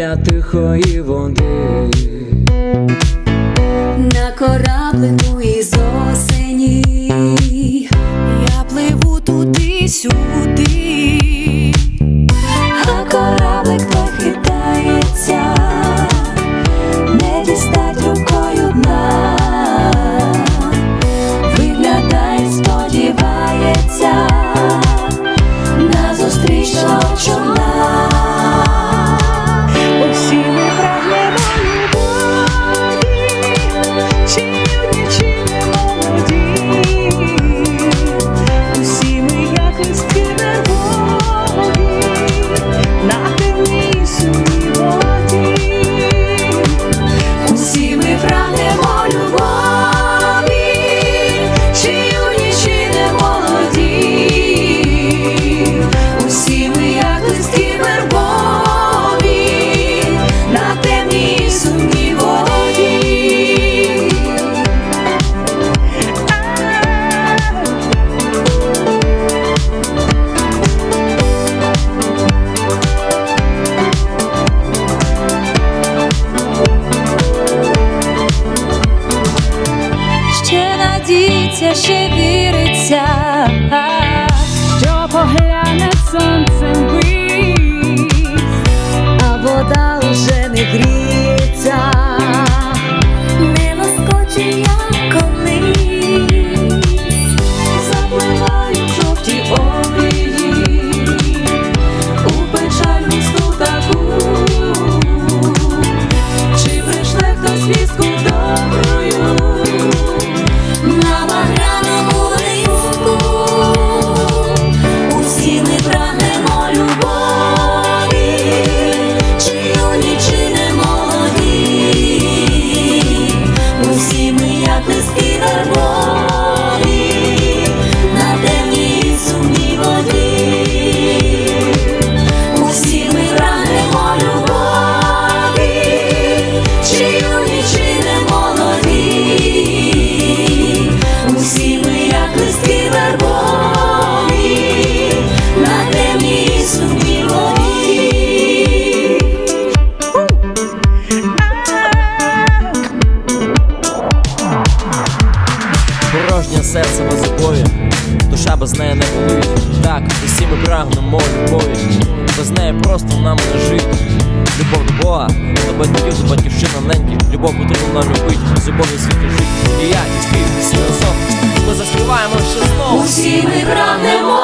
тихої води. На кораблику із осені я пливу туди сюди, надіється, ще віриться, що погляне сонцем душа без неї не болить. Так, усі ми прагнемо любові, без неї просто нам не жити. Любов до Бога, до батьків, до батьківщини неньки, любов потрібно нам любить, з любов'ю світі жити. І я, і спів, і разом, ми заспіваємо ще знову. Усі ми прагнемо